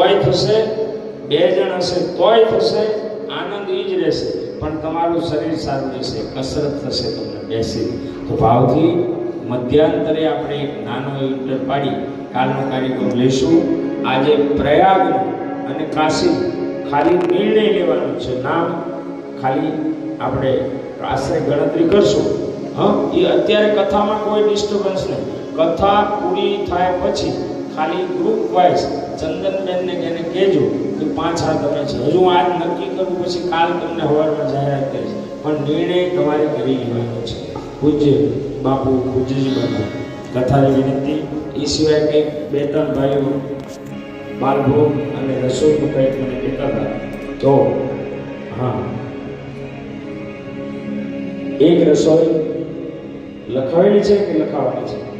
તોય થશે, બે જણ હશે તોય થશે, આનંદ એ જ રહેશે. પણ તમારું શરીર સારું રહેશે, કસરત થશે તમને બેસી તો ભાવથી મધ્યાંતરે આપણે એક નાનો ઇન્ટર પાડી, કાલનો કાર્યક્રમ લઈશું આજે પ્રયાગ અને કાશી ખાલી નિર્ણય લેવાનો છે. નામ ખાલી આપણે આશરે ગણતરી કરશું. હં? એ અત્યારે કથામાં કોઈ ડિસ્ટર્બન્સ નહીં. કથા પૂરી થાય પછી ખાલી ગ્રુપ વાઇઝ ચંદનબેનને એને કહેજો કે પાંચ હાથ તમે છે હજુ આજ નક્કી કરું પછી કાલ તમને હવારમાં જાહેરાત કરીશ. પણ નિર્ણય તમારે કરી લેવાનો છે. પૂજ્ય બાપુ, પૂજ્યજી બાપુ, કથાની વિનંતી. એ સિવાય કંઈક બે ત્રણ ભાઈઓ, બાલભોગ અને રસોઈનું કંઈક મને કહેતા હતા. તો, હા. એક રસોઈ લખાવેલી છે કે લખાવાની છે?